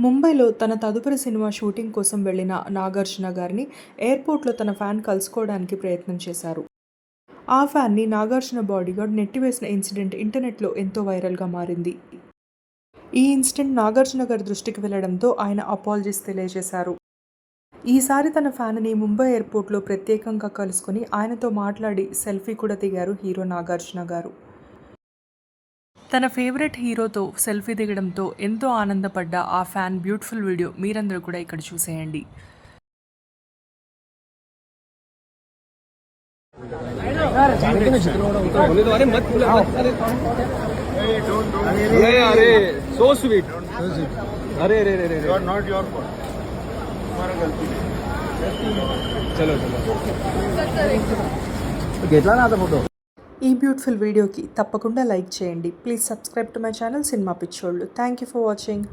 ముంబైలో తన తదుపరి సినిమా షూటింగ్ కోసం వెళ్ళిన నాగార్జున గారిని ఎయిర్పోర్ట్లో తన ఫ్యాన్ కలుసుకోవడానికి ప్రయత్నం చేశారు. ఆ ఫ్యాన్ని నాగార్జున బాడీగార్డ్ నెట్టివేసిన ఇన్సిడెంట్ ఇంటర్నెట్లో ఎంతో వైరల్గా మారింది. ఈ ఇన్సిడెంట్ నాగార్జున గారి దృష్టికి వెళ్ళడంతో ఆయన అపాలజీస్ తెలియజేశారు. ఈసారి తన ఫ్యాన్ని ముంబై ఎయిర్పోర్ట్లో ప్రత్యేకంగా కలుసుకుని ఆయనతో మాట్లాడి సెల్ఫీ కూడా దిగారు హీరో నాగార్జున గారు. తన ఫేవరెట్ హీరోతో సెల్ఫీ దిగడంతో ఎంతో ఆనందపడ్డ ఆ ఫ్యాన్ బ్యూటిఫుల్ వీడియో మీరందరూ కూడా ఇక్కడ చూసేయండి बोले तो अरे मत बोला मत अरे अरे अरे सो स्वीट अरे अरे अरे अरे नॉट योर फॉल्ट तुम्हारा गलती नहीं चलो चलो घेतला ना आता फोटो ఈ బ్యూటిఫుల్ వీడియోకి తప్పకుండా లైక్ చేయండి. Please subscribe to my channel cinema పిచ్చోళ్ళు. Thank you for watching